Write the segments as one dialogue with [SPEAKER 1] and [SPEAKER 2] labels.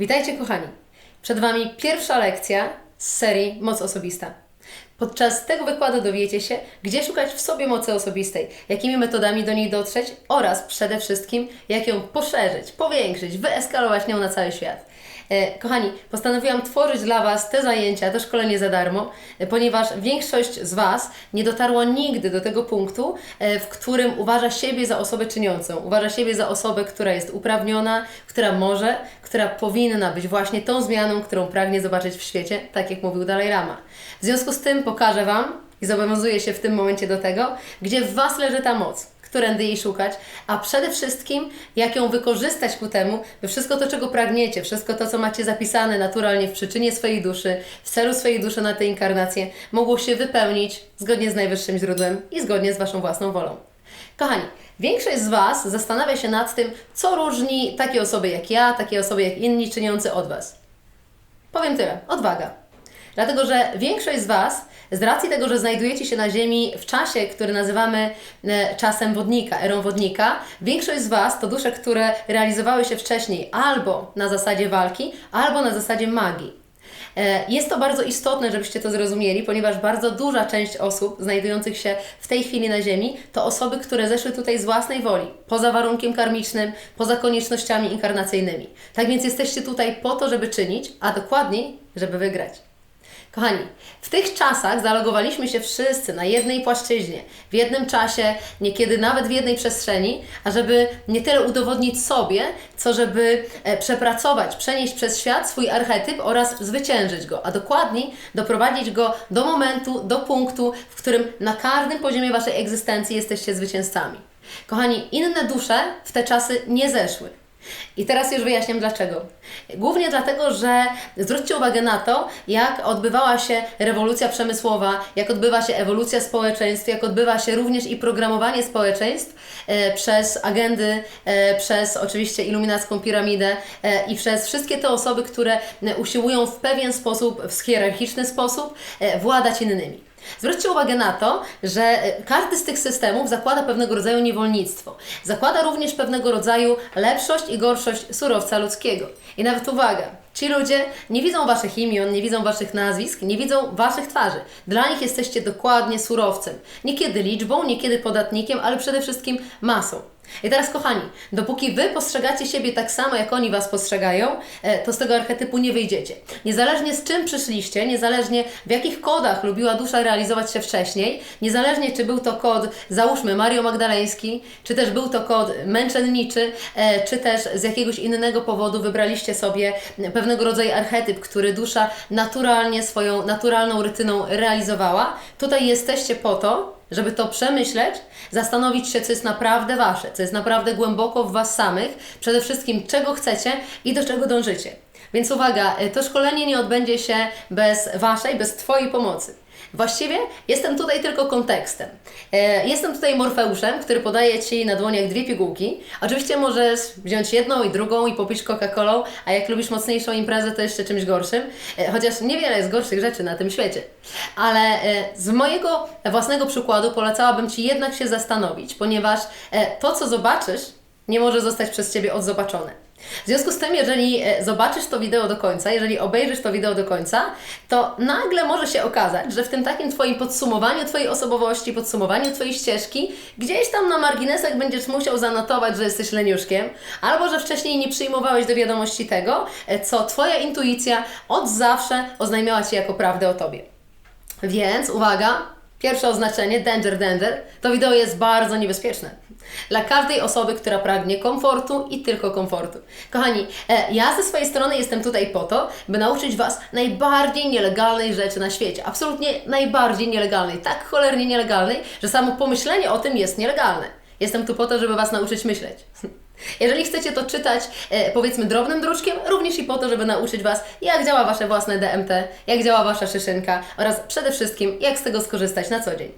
[SPEAKER 1] Witajcie kochani. Przed Wami pierwsza lekcja z serii Moc Osobista. Podczas tego wykładu dowiecie się, gdzie szukać w sobie mocy osobistej, jakimi metodami do niej dotrzeć oraz przede wszystkim, jak ją poszerzyć, powiększyć, wyeskalować nią na cały świat. E, Kochani, postanowiłam tworzyć dla Was te zajęcia, to szkolenie za darmo, e, ponieważ większość z Was nie dotarła nigdy do tego punktu, e, w którym uważa siebie za osobę czyniącą, uważa siebie za osobę, która jest uprawniona, która może, która powinna być właśnie tą zmianą, którą pragnie zobaczyć w świecie, tak jak mówił Dalai Lama. W związku z tym pokażę Wam i zobowiązuję się w tym momencie do tego, gdzie w Was leży ta moc którędy jej szukać, a przede wszystkim jak ją wykorzystać ku temu, by wszystko to, czego pragniecie, wszystko to, co macie zapisane naturalnie w przyczynie swojej duszy, w celu swojej duszy na tę inkarnację, mogło się wypełnić zgodnie z najwyższym źródłem i zgodnie z Waszą własną wolą. Kochani, większość z Was zastanawia się nad tym, co różni takie osoby jak ja, takie osoby jak inni czyniący od Was. Powiem tyle, odwaga. Dlatego, że większość z Was, z racji tego, że znajdujecie się na Ziemi w czasie, który nazywamy e, czasem wodnika, erą wodnika, większość z Was to dusze, które realizowały się wcześniej albo na zasadzie walki, albo na zasadzie magii. E, Jest to bardzo istotne, żebyście to zrozumieli, ponieważ bardzo duża część osób znajdujących się w tej chwili na Ziemi to osoby, które zeszły tutaj z własnej woli, poza warunkiem karmicznym, poza koniecznościami inkarnacyjnymi. Tak więc jesteście tutaj po to, żeby czynić, a dokładniej, żeby wygrać. Kochani, w tych czasach zalogowaliśmy się wszyscy na jednej płaszczyźnie, w jednym czasie, niekiedy nawet w jednej przestrzeni, ażeby nie tyle udowodnić sobie, co żeby e, przepracować, przenieść przez świat swój archetyp oraz zwyciężyć go, a dokładniej doprowadzić go do momentu, do punktu, w którym na każdym poziomie Waszej egzystencji jesteście zwycięzcami. Kochani, inne dusze w te czasy nie zeszły. I teraz już wyjaśniam dlaczego. Głównie dlatego, że zwróćcie uwagę na to, jak odbywała się rewolucja przemysłowa, jak odbywa się ewolucja społeczeństw, jak odbywa się również i programowanie społeczeństw e, przez agendy, e, przez oczywiście iluminacką piramidę e, i przez wszystkie te osoby, które usiłują w pewien sposób, w hierarchiczny sposób e, władać innymi. Zwróćcie uwagę na to, że e, każdy z tych systemów zakłada pewnego rodzaju niewolnictwo. Zakłada również pewnego rodzaju lepszość i gorszość surowca ludzkiego. I nawet uwaga, ci ludzie nie widzą Waszych imion, nie widzą Waszych nazwisk, nie widzą Waszych twarzy. Dla nich jesteście dokładnie surowcem. Niekiedy liczbą, niekiedy podatnikiem, ale przede wszystkim masą. I teraz, kochani, dopóki Wy postrzegacie siebie tak samo, jak oni Was postrzegają, e, to z tego archetypu nie wyjdziecie. Niezależnie z czym przyszliście, niezależnie w jakich kodach lubiła dusza realizować się wcześniej, niezależnie czy był to kod, załóżmy, Mario Magdaleński, czy też był to kod męczenniczy, e, czy też z jakiegoś innego powodu wybraliście sobie pewnego rodzaju archetyp, który dusza naturalnie swoją naturalną rytyną realizowała, tutaj jesteście po to, żeby to przemyśleć, zastanowić się, co jest naprawdę Wasze, co jest naprawdę głęboko w Was samych, przede wszystkim czego chcecie i do czego dążycie. Więc uwaga, e, to szkolenie nie odbędzie się bez Waszej, bez Twojej pomocy. Właściwie jestem tutaj tylko kontekstem. E, Jestem tutaj Morfeuszem, który podaje Ci na dłoniach dwie pigułki. Oczywiście możesz wziąć jedną i drugą i popić Coca-Colą, a jak lubisz mocniejszą imprezę, to jeszcze czymś gorszym. E, Chociaż niewiele jest gorszych rzeczy na tym świecie. Ale e, z mojego własnego przykładu polecałabym Ci jednak się zastanowić, ponieważ to, co zobaczysz, nie może zostać przez Ciebie odzobaczone. W związku z tym, jeżeli e, zobaczysz to wideo do końca, jeżeli obejrzysz to wideo do końca, to nagle może się okazać, że w tym takim Twoim podsumowaniu Twojej osobowości, podsumowaniu Twojej ścieżki, gdzieś tam na marginesach będziesz musiał zanotować, że jesteś leniuszkiem, albo że wcześniej nie przyjmowałeś do wiadomości tego, e, co Twoja intuicja od zawsze oznajmiała Ci jako prawdę o Tobie. Więc uwaga, pierwsze oznaczenie, danger, danger, to wideo jest bardzo niebezpieczne. Dla każdej osoby, która pragnie komfortu i tylko komfortu. Kochani, e, ja ze swojej strony jestem tutaj po to, by nauczyć Was najbardziej nielegalnej rzeczy na świecie. Absolutnie najbardziej nielegalnej. Tak cholernie nielegalnej, że samo pomyślenie o tym jest nielegalne. Jestem tu po to, żeby Was nauczyć myśleć. Jeżeli chcecie to czytać, e, powiedzmy, drobnym druczkiem, również i po to, żeby nauczyć Was, jak działa Wasze własne DMT, jak działa Wasza szyszynka oraz przede wszystkim, jak z tego skorzystać na co dzień.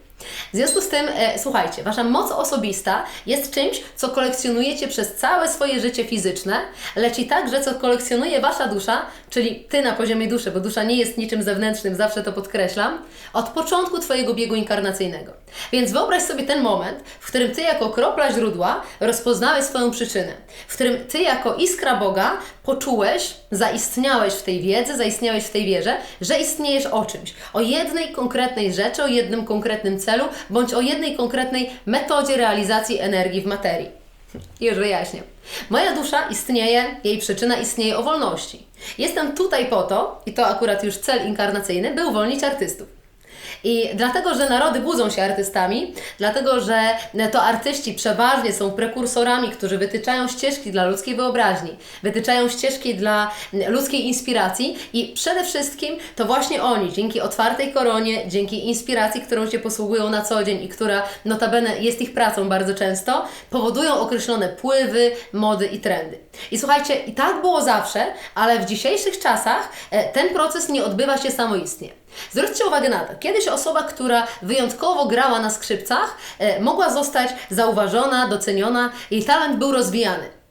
[SPEAKER 1] W związku z tym, e, słuchajcie, Wasza moc osobista jest czymś, co kolekcjonujecie przez całe swoje życie fizyczne, lecz i także, co kolekcjonuje Wasza dusza, czyli Ty na poziomie duszy, bo dusza nie jest niczym zewnętrznym, zawsze to podkreślam, od początku Twojego biegu inkarnacyjnego. Więc wyobraź sobie ten moment, w którym Ty jako kropla źródła rozpoznałeś swoją przyczynę, w którym Ty jako iskra Boga poczułeś, zaistniałeś w tej wiedzy, zaistniałeś w tej wierze, że istniejesz o czymś, o jednej konkretnej rzeczy, o jednym konkretnym celu, bądź o jednej konkretnej metodzie realizacji energii w materii. Już wyjaśnię. Moja dusza istnieje, jej przyczyna istnieje o wolności. Jestem tutaj po to, i to akurat już cel inkarnacyjny, by uwolnić artystów. I dlatego, że narody budzą się artystami, dlatego, że to artyści przeważnie są prekursorami, którzy wytyczają ścieżki dla ludzkiej wyobraźni, wytyczają ścieżki dla ludzkiej inspiracji i przede wszystkim to właśnie oni, dzięki otwartej koronie, dzięki inspiracji, którą się posługują na co dzień i która notabene jest ich pracą bardzo często, powodują określone pływy, mody i trendy. I słuchajcie, i tak było zawsze, ale w dzisiejszych czasach e, ten proces nie odbywa się samoistnie. Zwróćcie uwagę na to, kiedyś osoba, która wyjątkowo grała na skrzypcach, e, mogła zostać zauważona, doceniona, jej talent był rozwijany.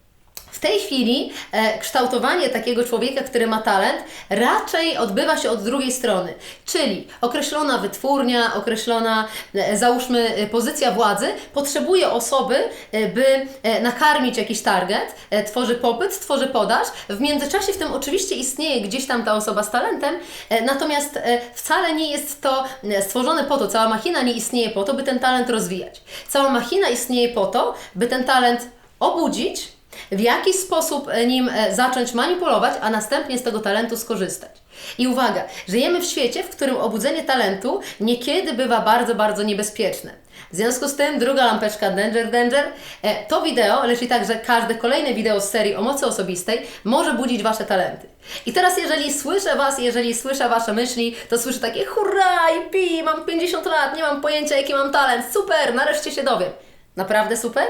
[SPEAKER 1] W tej chwili e, kształtowanie takiego człowieka, który ma talent, raczej odbywa się od drugiej strony, czyli określona wytwórnia, określona, e, załóżmy, e, pozycja władzy potrzebuje osoby, e, by e, nakarmić jakiś target, e, tworzy popyt, tworzy podaż. W międzyczasie w tym oczywiście istnieje gdzieś tam ta osoba z talentem, e, natomiast e, wcale nie jest to e, stworzone po to, cała machina nie istnieje po to, by ten talent rozwijać. Cała machina istnieje po to, by ten talent obudzić, w jaki sposób e, nim e, zacząć manipulować, a następnie z tego talentu skorzystać. I uwaga, żyjemy w świecie, w którym obudzenie talentu niekiedy bywa bardzo, bardzo niebezpieczne. W związku z tym druga lampeczka Danger Danger e, to wideo, lecz i także każde kolejne wideo z serii o mocy osobistej może budzić Wasze talenty. I teraz jeżeli słyszę Was, jeżeli słyszę Wasze myśli, to słyszę takie hurra, pi, mam 50 lat, nie mam pojęcia jaki mam talent, super, nareszcie się dowiem. Naprawdę super?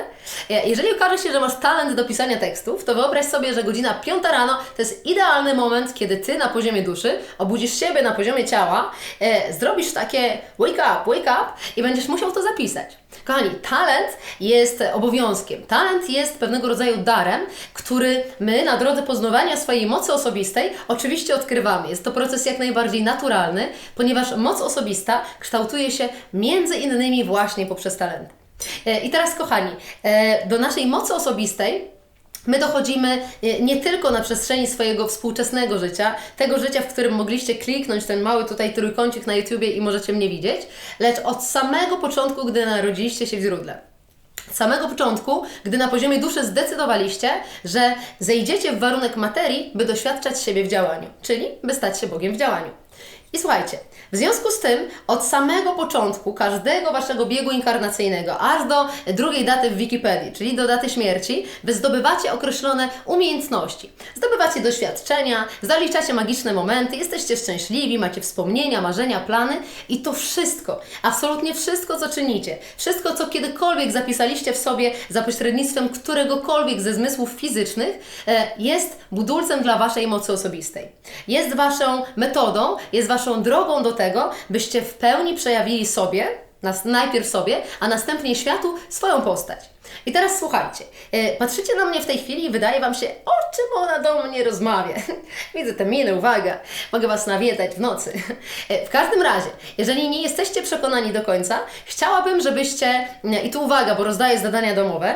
[SPEAKER 1] E, Jeżeli okaże się, że masz talent do pisania tekstów, to wyobraź sobie, że godzina 5 rano to jest idealny moment, kiedy ty na poziomie duszy obudzisz siebie na poziomie ciała, e, zrobisz takie wake up, wake up i będziesz musiał to zapisać. Kochani, talent jest obowiązkiem. Talent jest pewnego rodzaju darem, który my na drodze poznawania swojej mocy osobistej oczywiście odkrywamy. Jest to proces jak najbardziej naturalny, ponieważ moc osobista kształtuje się między innymi właśnie poprzez talenty. E, I teraz, kochani, e, do naszej mocy osobistej My dochodzimy e, nie tylko na przestrzeni swojego współczesnego życia, tego życia, w którym mogliście kliknąć ten mały tutaj trójkącik na YouTubie i możecie mnie widzieć, lecz od samego początku, gdy narodziliście się w źródle. Od samego początku, gdy na poziomie duszy zdecydowaliście, że zejdziecie w warunek materii, by doświadczać siebie w działaniu, czyli by stać się Bogiem w działaniu. I słuchajcie, w związku z tym od samego początku każdego waszego biegu inkarnacyjnego, aż do drugiej daty w Wikipedii, czyli do daty śmierci, wy zdobywacie określone umiejętności. Zdobywacie doświadczenia, zaliczacie magiczne momenty, jesteście szczęśliwi, macie wspomnienia, marzenia, plany i to wszystko, absolutnie wszystko, co czynicie, wszystko, co kiedykolwiek zapisaliście w sobie za pośrednictwem któregokolwiek ze zmysłów fizycznych, e, jest budulcem dla waszej mocy osobistej. Jest waszą metodą, jest waszą drogą do tego, byście w pełni przejawili sobie, najpierw sobie, a następnie światu swoją postać. I teraz słuchajcie, e, patrzycie na mnie w tej chwili i wydaje Wam się, o czym ona do mnie rozmawia. Widzę te miny, uwaga, mogę Was nawietać w nocy. E, w każdym razie, jeżeli nie jesteście przekonani do końca, chciałabym, żebyście, i tu uwaga, bo rozdaję zadania domowe,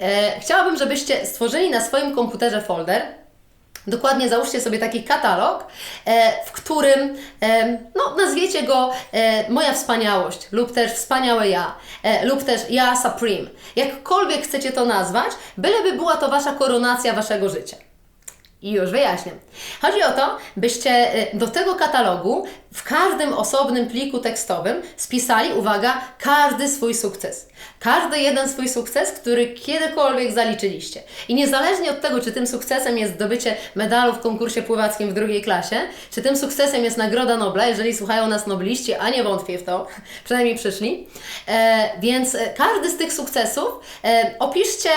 [SPEAKER 1] e, chciałabym, żebyście stworzyli na swoim komputerze folder, Dokładnie załóżcie sobie taki katalog, e, w którym e, no, nazwiecie go e, Moja wspaniałość lub też Wspaniałe ja lub też Ja Supreme. Jakkolwiek chcecie to nazwać, byleby była to Wasza koronacja Waszego życia. I już wyjaśniam. Chodzi o to, byście e, do tego katalogu w każdym osobnym pliku tekstowym spisali, uwaga, każdy swój sukces. Każdy jeden swój sukces, który kiedykolwiek zaliczyliście. I niezależnie od tego, czy tym sukcesem jest zdobycie medalu w konkursie pływackim w drugiej klasie, czy tym sukcesem jest Nagroda Nobla, jeżeli słuchają nas nobliści, a nie wątpię w to, przynajmniej przyszli. E, więc e, każdy z tych sukcesów e, opiszcie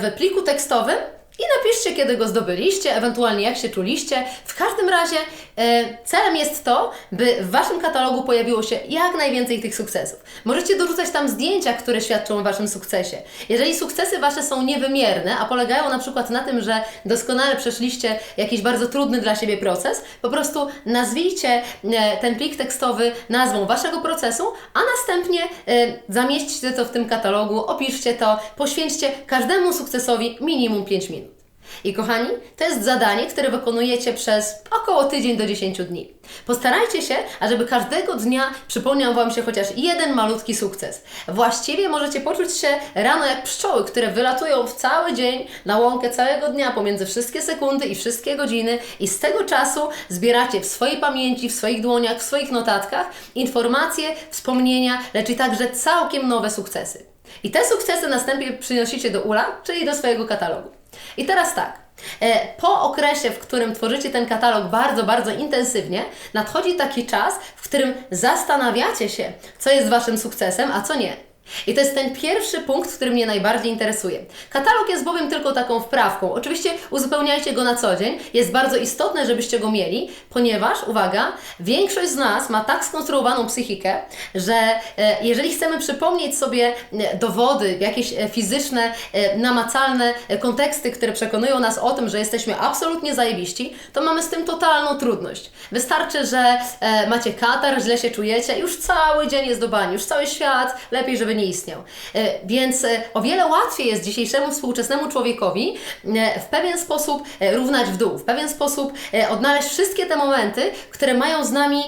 [SPEAKER 1] w pliku tekstowym i napiszcie, kiedy go zdobyliście, ewentualnie jak się czuliście. W każdym razie e, celem jest to, by w Waszym katalogu pojawiło się jak najwięcej tych sukcesów. Możecie dorzucać tam zdjęcia, które świadczą o Waszym sukcesie. Jeżeli sukcesy Wasze są niewymierne, a polegają na przykład na tym, że doskonale przeszliście jakiś bardzo trudny dla siebie proces, po prostu nazwijcie e, ten plik tekstowy nazwą Waszego procesu, a następnie e, zamieśćcie to w tym katalogu, opiszcie to, poświęćcie każdemu sukcesowi minimum 5 minut. I kochani, to jest zadanie, które wykonujecie przez około tydzień do 10 dni. Postarajcie się, ażeby każdego dnia przypomniał Wam się chociaż jeden malutki sukces. Właściwie możecie poczuć się rano jak pszczoły, które wylatują w cały dzień na łąkę całego dnia pomiędzy wszystkie sekundy i wszystkie godziny i z tego czasu zbieracie w swojej pamięci, w swoich dłoniach, w swoich notatkach informacje, wspomnienia, lecz i także całkiem nowe sukcesy. I te sukcesy następnie przynosicie do ULA, czyli do swojego katalogu. I teraz tak. e, Po okresie, w którym tworzycie ten katalog bardzo, bardzo intensywnie, nadchodzi taki czas, w którym zastanawiacie się, co jest Waszym sukcesem, a co nie. I to jest ten pierwszy punkt, który mnie najbardziej interesuje. Katalog jest bowiem tylko taką wprawką. Oczywiście uzupełniajcie go na co dzień. Jest bardzo istotne, żebyście go mieli, ponieważ, uwaga, większość z nas ma tak skonstruowaną psychikę, że e, jeżeli chcemy przypomnieć sobie e, dowody, jakieś e, fizyczne, namacalne konteksty, które przekonują nas o tym, że jesteśmy absolutnie zajebiści, to mamy z tym totalną trudność. Wystarczy, że macie katar, źle się czujecie, już cały dzień jest do bani, już cały świat lepiej, żeby nie istniał. E, Więc e, o wiele łatwiej jest dzisiejszemu współczesnemu człowiekowi e, w pewien sposób równać w dół, w pewien sposób odnaleźć wszystkie te momenty, które mają z nami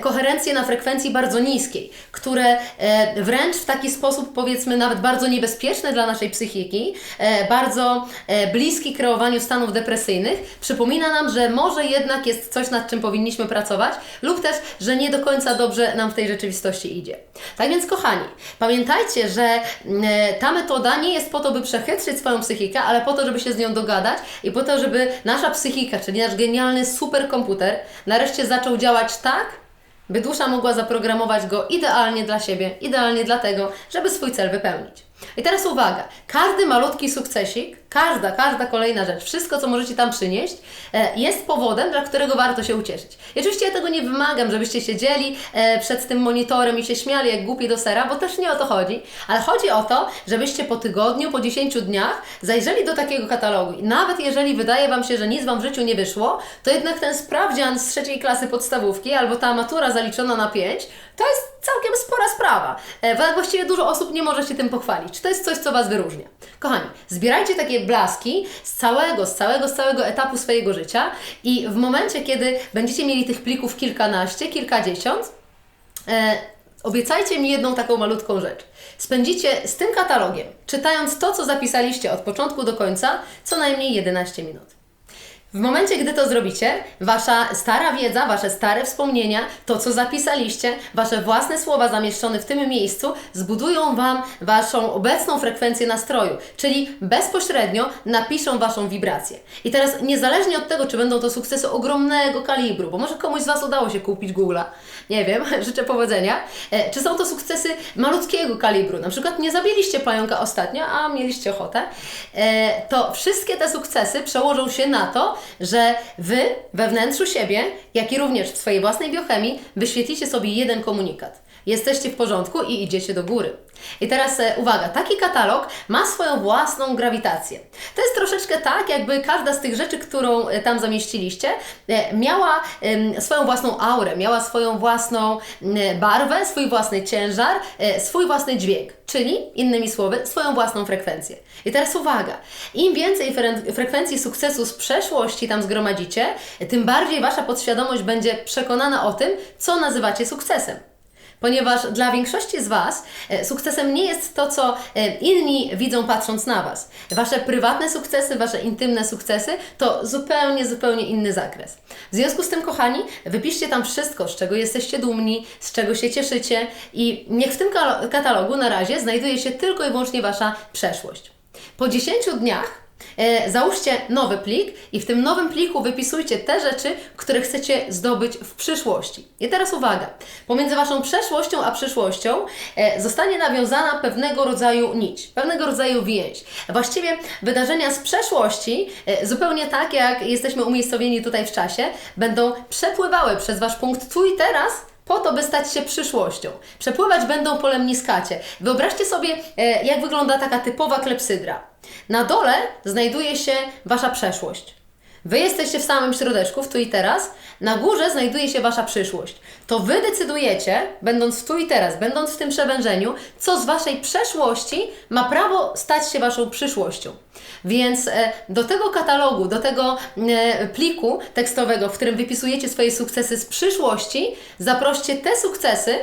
[SPEAKER 1] koherencję na frekwencji bardzo niskiej, które wręcz w taki sposób, powiedzmy, nawet bardzo niebezpieczny dla naszej psychiki, bardzo bliski kreowaniu stanów depresyjnych, przypomina nam, że może jednak jest coś, nad czym powinniśmy pracować, lub też, że nie do końca dobrze nam w tej rzeczywistości idzie. Tak więc, kochani, pamiętajcie, że mm, e, ta metoda nie jest po to, by przechytrzyć swoją psychikę, ale po to, żeby się z nią dogadać i po to, żeby nasza psychika, czyli nasz genialny superkomputer, nareszcie zaczął działać tak, by dusza mogła zaprogramować go idealnie dla siebie, idealnie dlatego, żeby swój cel wypełnić. I teraz uwaga, każdy malutki sukcesik, każda, każda kolejna rzecz, wszystko co możecie tam przynieść, e, jest powodem, dla którego warto się ucieszyć. I oczywiście ja tego nie wymagam, żebyście siedzieli e, przed tym monitorem i się śmiali jak głupi do sera, bo też nie o to chodzi, ale chodzi o to, żebyście po tygodniu, po 10 dniach zajrzeli do takiego katalogu i nawet jeżeli wydaje Wam się, że nic Wam w życiu nie wyszło, to jednak ten sprawdzian z trzeciej klasy podstawówki albo ta matura zaliczona na 5, to jest całkiem spora sprawa. E, właściwie dużo osób nie może się tym pochwalić. Czy to jest coś, co Was wyróżnia? Kochani, zbierajcie takie blaski z całego, z całego, z całego etapu swojego życia i w momencie, kiedy będziecie mieli tych plików kilkanaście, kilkadziesiąt, e, obiecajcie mi jedną taką malutką rzecz. Spędzicie z tym katalogiem, czytając to, co zapisaliście od początku do końca, co najmniej 11 minut. W momencie, gdy to zrobicie, wasza stara wiedza, wasze stare wspomnienia, to co zapisaliście, wasze własne słowa zamieszczone w tym miejscu zbudują wam waszą obecną frekwencję nastroju, czyli bezpośrednio napiszą waszą wibrację. I teraz niezależnie od tego, czy będą to sukcesy ogromnego kalibru, bo może komuś z was udało się kupić Google'a, nie wiem, życzę powodzenia, e, czy są to sukcesy malutkiego kalibru, na przykład nie zabiliście pająka ostatnio, a mieliście ochotę, e, to wszystkie te sukcesy przełożą się na to, że Wy we wnętrzu siebie, jak i również w swojej własnej biochemii, wyświetlicie sobie jeden komunikat. Jesteście w porządku i idziecie do góry. I teraz e, uwaga, taki katalog ma swoją własną grawitację. To jest troszeczkę tak, jakby każda z tych rzeczy, którą e, tam zamieściliście, e, miała swoją własną aurę, miała swoją własną barwę, swój własny ciężar, swój własny dźwięk, czyli innymi słowy, swoją własną frekwencję. I teraz uwaga, im więcej fre- frekwencji sukcesu z przeszłości tam zgromadzicie, tym bardziej Wasza podświadomość będzie przekonana o tym, co nazywacie sukcesem. Ponieważ dla większości z Was e, sukcesem nie jest to, co e, inni widzą patrząc na Was. Wasze prywatne sukcesy, Wasze intymne sukcesy to zupełnie, zupełnie inny zakres. W związku z tym, kochani, wypiszcie tam wszystko, z czego jesteście dumni, z czego się cieszycie i niech w tym katalogu na razie znajduje się tylko i wyłącznie Wasza przeszłość. Po 10 dniach załóżcie nowy plik i w tym nowym pliku wypisujcie te rzeczy, które chcecie zdobyć w przyszłości. I teraz uwaga, pomiędzy Waszą przeszłością a przyszłością e, zostanie nawiązana pewnego rodzaju nić, pewnego rodzaju więź. Właściwie wydarzenia z przeszłości, e, zupełnie tak jak jesteśmy umiejscowieni tutaj w czasie, będą przepływały przez Wasz punkt tu i teraz po to, by stać się przyszłością. Przepływać będą po lemniskacie. Wyobraźcie sobie, e, jak wygląda taka typowa klepsydra. Na dole znajduje się Wasza przeszłość. Wy jesteście w samym środeczku, w tu i teraz. Na górze znajduje się Wasza przyszłość. To Wy decydujecie, będąc w tu i teraz, będąc w tym przewężeniu, co z Waszej przeszłości ma prawo stać się Waszą przyszłością. Więc e, do tego katalogu, do tego e, pliku tekstowego, w którym wypisujecie swoje sukcesy z przyszłości, zaproście te sukcesy,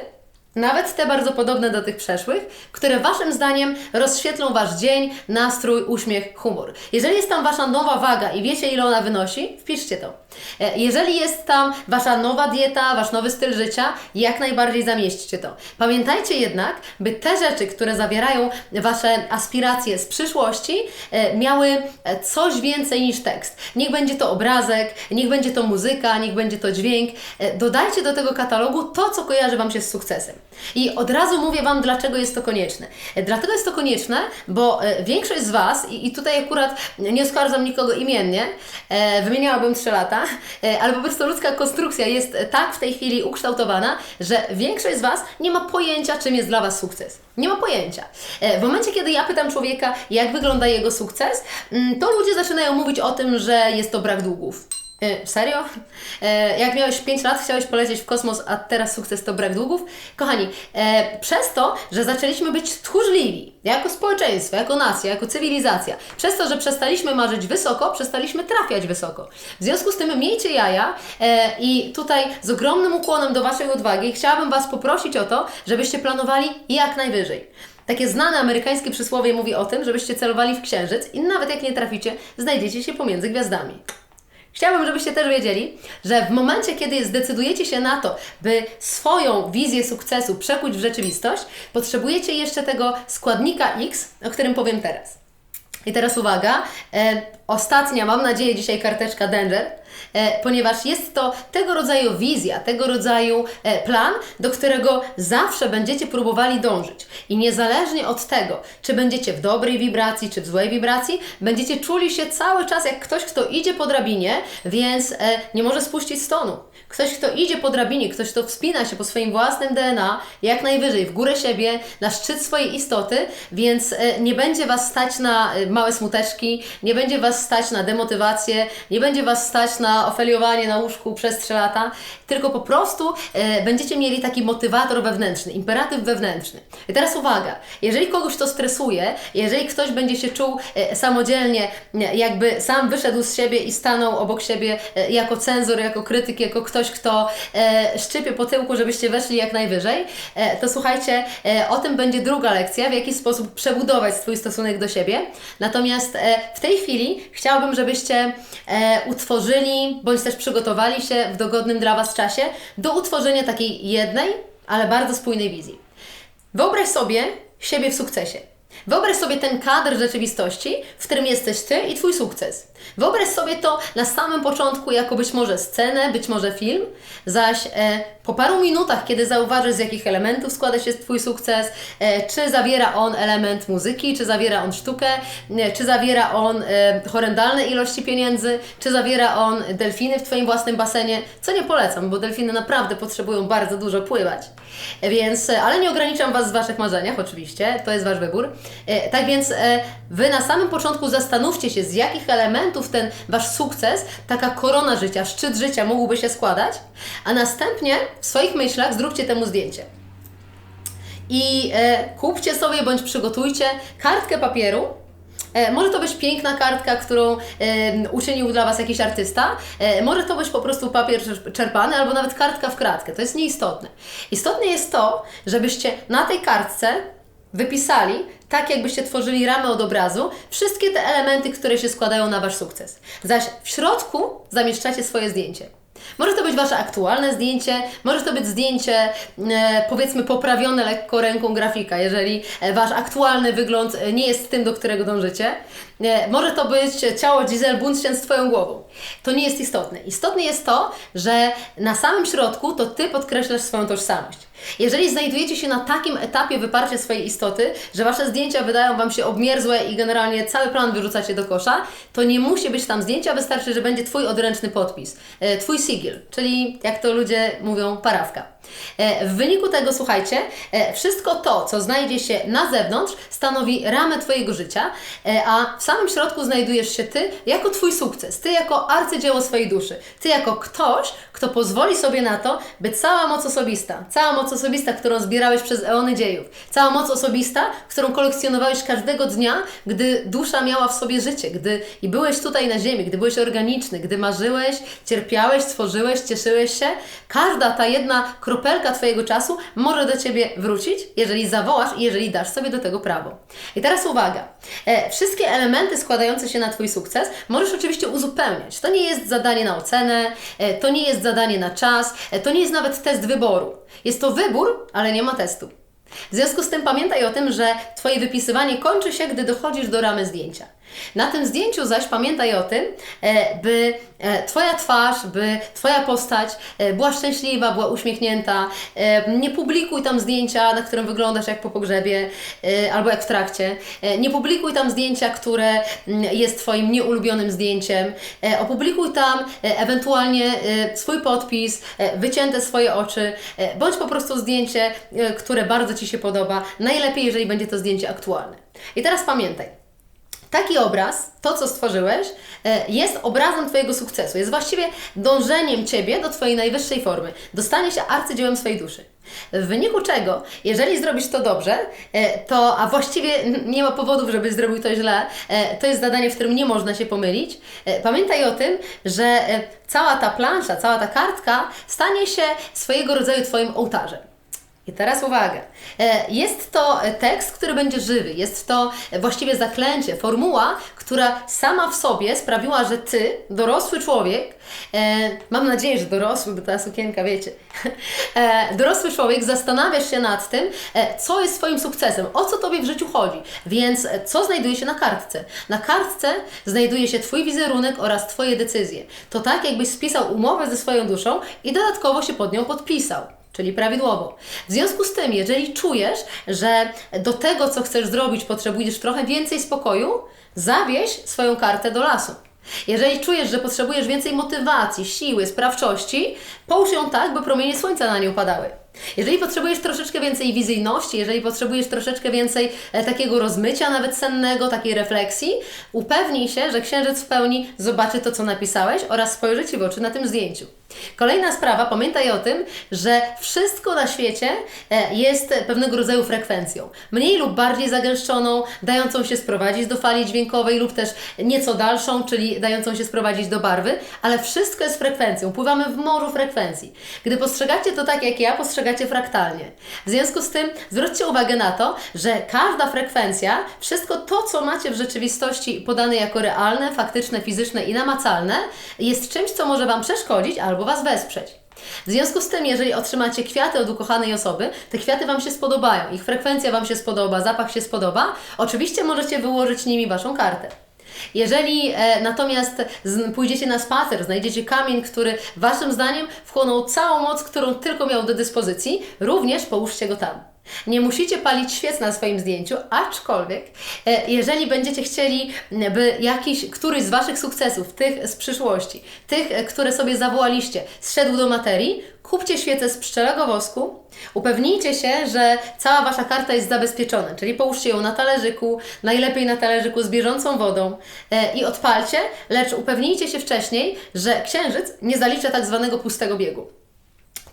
[SPEAKER 1] nawet te bardzo podobne do tych przeszłych, które Waszym zdaniem rozświetlą Wasz dzień, nastrój, uśmiech, humor. Jeżeli jest tam Wasza nowa waga i wiecie, ile ona wynosi, wpiszcie to. E, Jeżeli jest tam Wasza nowa dieta, Wasz nowy styl życia, jak najbardziej zamieśćcie to. Pamiętajcie jednak, by te rzeczy, które zawierają Wasze aspiracje z przyszłości, e, miały e, coś więcej niż tekst. Niech będzie to obrazek, niech będzie to muzyka, niech będzie to dźwięk. Dodajcie do tego katalogu to, co kojarzy Wam się z sukcesem. I od razu mówię Wam, dlaczego jest to konieczne. E, Dlatego jest to konieczne, bo e, większość z Was, i tutaj akurat nie oskarżam nikogo imiennie, e, wymieniałabym 3 lata, ale po prostu ludzka konstrukcja jest tak w tej chwili ukształtowana, że większość z Was nie ma pojęcia, czym jest dla Was sukces. Nie ma pojęcia. W momencie, kiedy ja pytam człowieka, jak wygląda jego sukces, mm, to ludzie zaczynają mówić o tym, że jest to brak długów. E, Serio? E, Jak miałeś 5 lat, chciałeś polecieć w kosmos, a teraz sukces to brak długów? Kochani, e, przez to, że zaczęliśmy być tchórzliwi jako społeczeństwo, jako nacja, jako cywilizacja, przez to, że przestaliśmy marzyć wysoko, przestaliśmy trafiać wysoko. W związku z tym miejcie jaja e, i tutaj z ogromnym ukłonem do Waszej odwagi chciałabym Was poprosić o to, żebyście planowali jak najwyżej. Takie znane amerykańskie przysłowie mówi o tym, żebyście celowali w księżyc i nawet jak nie traficie, znajdziecie się pomiędzy gwiazdami. Chciałabym, żebyście też wiedzieli, że w momencie, kiedy zdecydujecie się na to, by swoją wizję sukcesu przekuć w rzeczywistość, potrzebujecie jeszcze tego składnika X, o którym powiem teraz. I teraz uwaga, e, ostatnia, mam nadzieję, dzisiaj karteczka Danger, ponieważ jest to tego rodzaju wizja, tego rodzaju e, plan, do którego zawsze będziecie próbowali dążyć. I niezależnie od tego, czy będziecie w dobrej wibracji, czy w złej wibracji, będziecie czuli się cały czas jak ktoś, kto idzie po drabinie, więc e, nie może spuścić stonu. Ktoś, kto idzie po drabinie, ktoś, kto wspina się po swoim własnym DNA, jak najwyżej, w górę siebie, na szczyt swojej istoty, więc e, nie będzie Was stać na e, małe smuteczki, nie będzie Was stać na demotywację, nie będzie Was stać na ofeliowanie na łóżku przez 3 lata, tylko po prostu e, będziecie mieli taki motywator wewnętrzny, imperatyw wewnętrzny. I teraz uwaga, jeżeli kogoś to stresuje, jeżeli ktoś będzie się czuł samodzielnie, jakby sam wyszedł z siebie i stanął obok siebie jako cenzor, jako krytyk, jako ktoś, kto e, szczypie po tyłku, żebyście weszli jak najwyżej, e, to słuchajcie, e, o tym będzie druga lekcja, w jaki sposób przebudować swój stosunek do siebie. Natomiast e, w tej chwili chciałabym, żebyście e, utworzyli, bądź też przygotowali się w dogodnym dla Was czasie do utworzenia takiej jednej, ale bardzo spójnej wizji. Wyobraź sobie siebie w sukcesie. Wyobraź sobie ten kadr rzeczywistości, w którym jesteś Ty i Twój sukces. Wyobraź sobie to na samym początku jako być może scenę, być może film, zaś e, po paru minutach, kiedy zauważysz z jakich elementów składa się Twój sukces, e, czy zawiera on element muzyki, czy zawiera on sztukę, e, czy zawiera on e, horrendalne ilości pieniędzy, czy zawiera on delfiny w Twoim własnym basenie, co nie polecam, bo delfiny naprawdę potrzebują bardzo dużo pływać. E, Więc, e, ale nie ograniczam Was w Waszych marzeniach, oczywiście, to jest Wasz wybór. E, Tak więc e, Wy na samym początku zastanówcie się, z jakich elementów ten Wasz sukces, taka korona życia, szczyt życia mógłby się składać, a następnie w swoich myślach zróbcie temu zdjęcie. I e, kupcie sobie bądź przygotujcie kartkę papieru. E, może to być piękna kartka, którą e, uczynił dla Was jakiś artysta. E, może to być po prostu papier czer- czerpany, albo nawet kartka w kratkę. To jest nieistotne. Istotne jest to, żebyście na tej kartce wypisali, tak jakbyście tworzyli ramę od obrazu, wszystkie te elementy, które się składają na Wasz sukces. Zaś w środku zamieszczacie swoje zdjęcie. Może to być Wasze aktualne zdjęcie, może to być zdjęcie e, powiedzmy poprawione lekko ręką grafika, jeżeli e, Wasz aktualny wygląd e, nie jest tym, do którego dążycie. Może to być ciało Giselle Bundchen z Twoją głową. To nie jest istotne. Istotne jest to, że na samym środku to Ty podkreślasz swoją tożsamość. Jeżeli znajdujecie się na takim etapie wyparcia swojej istoty, że Wasze zdjęcia wydają Wam się obmierzłe i generalnie cały plan wyrzucacie do kosza, to nie musi być tam zdjęcia, wystarczy, że będzie Twój odręczny podpis, e, Twój sigil, czyli jak to ludzie mówią, parawka. E, W wyniku tego, słuchajcie, e, wszystko to, co znajdzie się na zewnątrz, stanowi ramę Twojego życia, e, a w samym środku znajdujesz się Ty jako Twój sukces, Ty jako arcydzieło swojej duszy, Ty jako ktoś, kto pozwoli sobie na to, by cała moc osobista, cała moc osobista, którą zbierałeś przez eony dziejów, cała moc osobista, którą kolekcjonowałeś każdego dnia, gdy dusza miała w sobie życie, gdy i byłeś tutaj na ziemi, gdy byłeś organiczny, gdy marzyłeś, cierpiałeś, stworzyłeś, cieszyłeś się, każda ta jedna kropelka Twojego czasu może do Ciebie wrócić, jeżeli zawołasz i jeżeli dasz sobie do tego prawo. I teraz uwaga. E, wszystkie elementy składające się na Twój sukces możesz oczywiście uzupełniać. To nie jest zadanie na ocenę, e, to nie jest zadanie na czas, e, to nie jest nawet test wyboru. Jest to wybór, ale nie ma testu. W związku z tym pamiętaj o tym, że Twoje wypisywanie kończy się, gdy dochodzisz do ramy zdjęcia. Na tym zdjęciu zaś pamiętaj o tym, e, by e, Twoja twarz, by Twoja postać e, była szczęśliwa, była uśmiechnięta. Nie publikuj tam zdjęcia, na którym wyglądasz jak po pogrzebie albo jak w trakcie. Nie publikuj tam zdjęcia, które mm, jest Twoim nieulubionym zdjęciem. Opublikuj tam ewentualnie swój podpis, wycięte swoje oczy, bądź po prostu zdjęcie, które bardzo Ci się podoba. Najlepiej, jeżeli będzie to zdjęcie aktualne. I teraz pamiętaj, Taki obraz, to co stworzyłeś, e, jest obrazem Twojego sukcesu. Jest właściwie dążeniem Ciebie do Twojej najwyższej formy. Dostanie się arcydziełem swojej duszy. W wyniku czego, jeżeli zrobisz to dobrze, e, to, a właściwie nie ma powodów, żebyś zrobił to źle, e, to jest zadanie, w którym nie można się pomylić. Pamiętaj o tym, że cała ta plansza, cała ta kartka stanie się swojego rodzaju Twoim ołtarzem. I teraz uwaga. E, Jest to tekst, który będzie żywy. Jest to właściwie zaklęcie, formuła, która sama w sobie sprawiła, że ty, dorosły człowiek, e, mam nadzieję, że dorosły, bo ta sukienka, wiecie, e, dorosły człowiek zastanawiasz się nad tym, co jest Twoim sukcesem, o co Tobie w życiu chodzi. Więc co znajduje się na kartce? Na kartce znajduje się Twój wizerunek oraz Twoje decyzje. To tak, jakbyś spisał umowę ze swoją duszą i dodatkowo się pod nią podpisał czyli prawidłowo. W związku z tym, jeżeli czujesz, że do tego, co chcesz zrobić, potrzebujesz trochę więcej spokoju, zawieź swoją kartę do lasu. Jeżeli czujesz, że potrzebujesz więcej motywacji, siły, sprawczości, połóż ją tak, by promienie słońca na nią padały. Jeżeli potrzebujesz troszeczkę więcej wizyjności, jeżeli potrzebujesz troszeczkę więcej e, takiego rozmycia, nawet sennego, takiej refleksji, upewnij się, że księżyc w pełni zobaczy to, co napisałeś oraz spojrzy Ci w oczy na tym zdjęciu. Kolejna sprawa, pamiętaj o tym, że wszystko na świecie e, jest pewnego rodzaju frekwencją. Mniej lub bardziej zagęszczoną, dającą się sprowadzić do fali dźwiękowej lub też nieco dalszą, czyli dającą się sprowadzić do barwy, ale wszystko jest frekwencją. Pływamy w morzu frekwencji. Gdy postrzegacie to tak jak ja, postrzegacie fraktalnie. W związku z tym zwróćcie uwagę na to, że każda frekwencja, wszystko to, co macie w rzeczywistości podane jako realne, faktyczne, fizyczne i namacalne, jest czymś, co może Wam przeszkodzić albo Was wesprzeć. W związku z tym, jeżeli otrzymacie kwiaty od ukochanej osoby, te kwiaty Wam się spodobają, ich frekwencja Wam się spodoba, zapach się spodoba, oczywiście możecie wyłożyć nimi Waszą kartę. Jeżeli e, natomiast z, pójdziecie na spacer, znajdziecie kamień, który Waszym zdaniem wchłonął całą moc, którą tylko miał do dyspozycji, również połóżcie go tam. Nie musicie palić świec na swoim zdjęciu, aczkolwiek e, jeżeli będziecie chcieli, by jakiś, któryś z Waszych sukcesów, tych z przyszłości, tych, e, które sobie zawołaliście, zszedł do materii, kupcie świecę z pszczelego wosku, upewnijcie się, że cała Wasza karta jest zabezpieczona, czyli połóżcie ją na talerzyku, najlepiej na talerzyku z bieżącą wodą e, i odpalcie, lecz upewnijcie się wcześniej, że księżyc nie zalicza tak zwanego pustego biegu.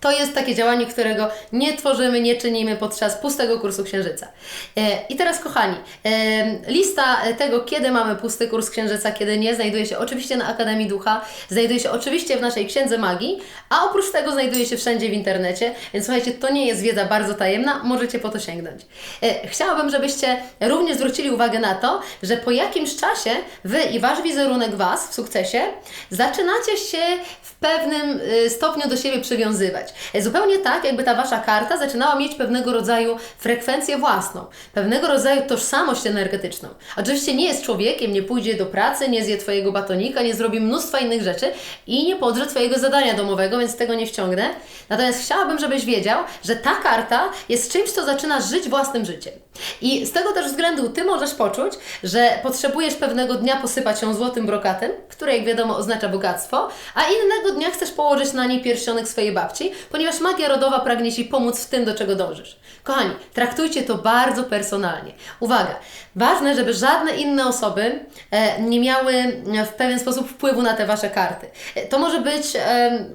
[SPEAKER 1] To jest takie działanie, którego nie tworzymy, nie czynimy podczas pustego kursu Księżyca. E, I teraz, kochani, e, lista tego, kiedy mamy pusty kurs Księżyca, kiedy nie, znajduje się oczywiście na Akademii Ducha, znajduje się oczywiście w naszej Księdze Magii, a oprócz tego znajduje się wszędzie w internecie, więc słuchajcie, to nie jest wiedza bardzo tajemna, możecie po to sięgnąć. E, Chciałabym, żebyście również zwrócili uwagę na to, że po jakimś czasie Wy i Wasz wizerunek Was w sukcesie zaczynacie się w pewnym y, stopniu do siebie przywiązywać. Zupełnie tak, jakby ta Wasza karta zaczynała mieć pewnego rodzaju frekwencję własną, pewnego rodzaju tożsamość energetyczną. Oczywiście nie jest człowiekiem, nie pójdzie do pracy, nie zje Twojego batonika, nie zrobi mnóstwa innych rzeczy i nie podrze Twojego zadania domowego, więc tego nie wciągnę. Natomiast chciałabym, żebyś wiedział, że ta karta jest czymś, co zaczyna żyć własnym życiem. I z tego też względu Ty możesz poczuć, że potrzebujesz pewnego dnia posypać ją złotym brokatem, który jak wiadomo oznacza bogactwo, a innego dnia chcesz położyć na niej pierścionek swojej babci, ponieważ magia rodowa pragnie Ci pomóc w tym, do czego dążysz. Kochani, traktujcie to bardzo personalnie. Uwaga, ważne, żeby żadne inne osoby e, nie miały e, w pewien sposób wpływu na te Wasze karty. E, To może być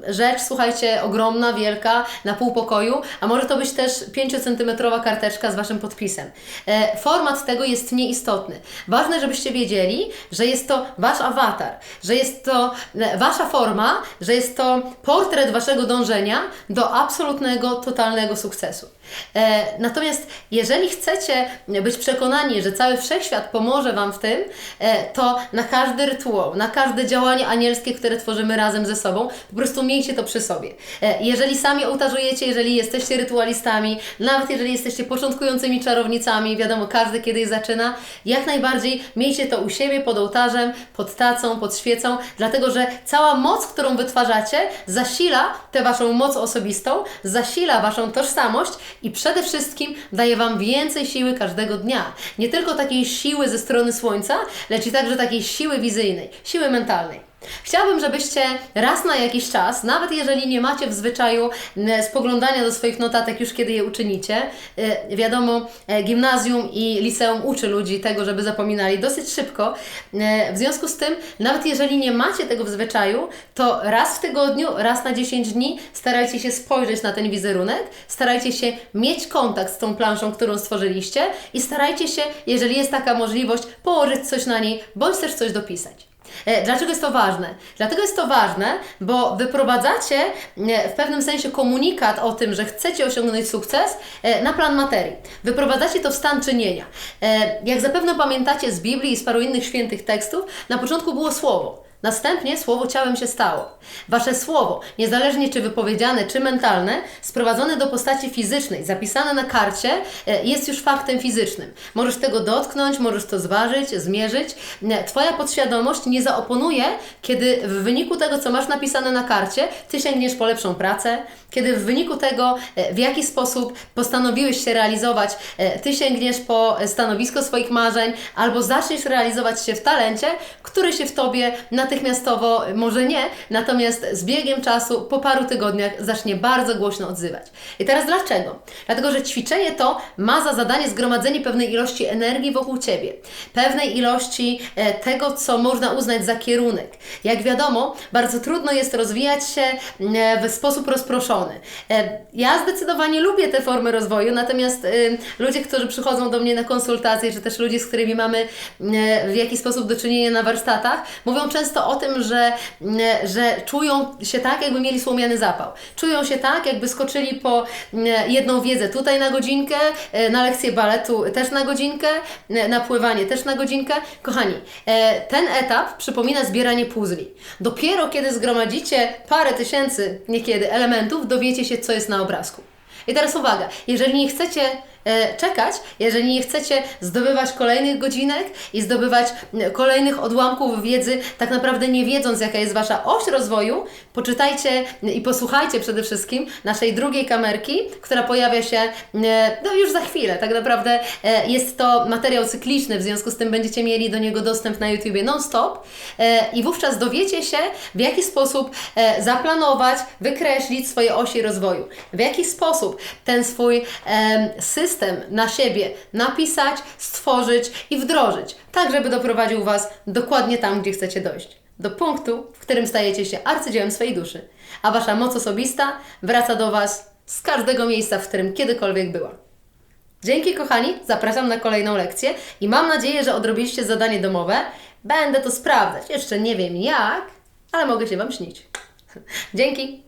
[SPEAKER 1] rzecz, słuchajcie, ogromna, wielka, na pół pokoju, a może to być też 5-centymetrowa karteczka z Waszym podpisem. E, Format tego jest nieistotny. Ważne, żebyście wiedzieli, że jest to Wasz awatar, że jest to e, Wasza forma, że jest to portret Waszego dążenia do absolutnego, totalnego sukcesu. E, Natomiast jeżeli chcecie być przekonani, że cały wszechświat pomoże Wam w tym, e, to na każdy rytuał, na każde działanie anielskie, które tworzymy razem ze sobą, po prostu miejcie to przy sobie. E, Jeżeli sami ołtarzujecie, jeżeli jesteście rytualistami, nawet jeżeli jesteście początkującymi czarownicami, wiadomo, każdy kiedyś zaczyna, jak najbardziej miejcie to u siebie, pod ołtarzem, pod tacą, pod świecą, dlatego że cała moc, którą wytwarzacie, zasila tę Waszą moc osobistą, zasila Waszą tożsamość i przede wszystkim daje Wam więcej siły każdego dnia. Nie tylko takiej siły ze strony słońca, lecz i także takiej siły wizyjnej, siły mentalnej. Chciałabym, żebyście raz na jakiś czas, nawet jeżeli nie macie w zwyczaju spoglądania do swoich notatek już kiedy je uczynicie, e, wiadomo, e, gimnazjum i liceum uczy ludzi tego, żeby zapominali dosyć szybko. E, W związku z tym, nawet jeżeli nie macie tego w zwyczaju, to raz w tygodniu, raz na 10 dni starajcie się spojrzeć na ten wizerunek, starajcie się mieć kontakt z tą planszą, którą stworzyliście i starajcie się, jeżeli jest taka możliwość, położyć coś na niej, bądź też coś dopisać. E, Dlaczego jest to ważne? Dlatego jest to ważne, bo wyprowadzacie e, w pewnym sensie komunikat o tym, że chcecie osiągnąć sukces e, na plan materii. Wyprowadzacie to w stan czynienia. Jak zapewne pamiętacie z Biblii i z paru innych świętych tekstów, na początku było słowo. Następnie słowo ciałem się stało. Wasze słowo, niezależnie czy wypowiedziane, czy mentalne, sprowadzone do postaci fizycznej, zapisane na karcie, e, jest już faktem fizycznym. Możesz tego dotknąć, możesz to zważyć, zmierzyć. E, Twoja podświadomość nie zaoponuje, kiedy w wyniku tego, co masz napisane na karcie, ty sięgniesz po lepszą pracę, kiedy w wyniku tego, e, w jaki sposób postanowiłeś się realizować, ty sięgniesz po stanowisko swoich marzeń, albo zaczniesz realizować się w talencie, który się w tobie natychmiastowo, może nie, natomiast z biegiem czasu, po paru tygodniach zacznie bardzo głośno odzywać. I teraz dlaczego? Dlatego, że ćwiczenie to ma za zadanie zgromadzenie pewnej ilości energii wokół ciebie, pewnej ilości e, tego, co można uznać za kierunek. Jak wiadomo, bardzo trudno jest rozwijać się e, w sposób rozproszony. E, Ja zdecydowanie lubię te formy rozwoju, natomiast e, ludzie, którzy przychodzą do mnie na konsultacje, czy też ludzie, z którymi mamy w jakiś sposób do czynienia na warsztatach, mówią często o tym, że, e, że czują się tak, jakby mieli słomiany zapał. Czują się tak, jakby skoczyli po e, jedną wiedzę tutaj na godzinkę, e, na lekcję baletu też na godzinkę, e, na pływanie też na godzinkę. Kochani, e, ten etap przypomina zbieranie puzli. Dopiero kiedy zgromadzicie parę tysięcy niekiedy elementów, dowiecie się, co jest na obrazku. I teraz uwaga, jeżeli nie chcecie czekać, jeżeli nie chcecie zdobywać kolejnych godzinek i zdobywać e, kolejnych odłamków wiedzy, tak naprawdę nie wiedząc, jaka jest Wasza oś rozwoju, poczytajcie i posłuchajcie przede wszystkim naszej drugiej kamerki, która pojawia się e, no już za chwilę. Tak naprawdę e, jest to materiał cykliczny, w związku z tym będziecie mieli do niego dostęp na YouTubie non-stop e, i wówczas dowiecie się, w jaki sposób e, zaplanować, wykreślić swoje osi rozwoju, w jaki sposób ten swój em, system na siebie napisać, stworzyć i wdrożyć, tak żeby doprowadził Was dokładnie tam, gdzie chcecie dojść. Do punktu, w którym stajecie się arcydziełem swojej duszy, a Wasza moc osobista wraca do Was z każdego miejsca, w którym kiedykolwiek była. Dzięki kochani, zapraszam na kolejną lekcję i mam nadzieję, że odrobiliście zadanie domowe. Będę to sprawdzać. Jeszcze nie wiem jak, ale mogę się Wam śnić. Dzięki.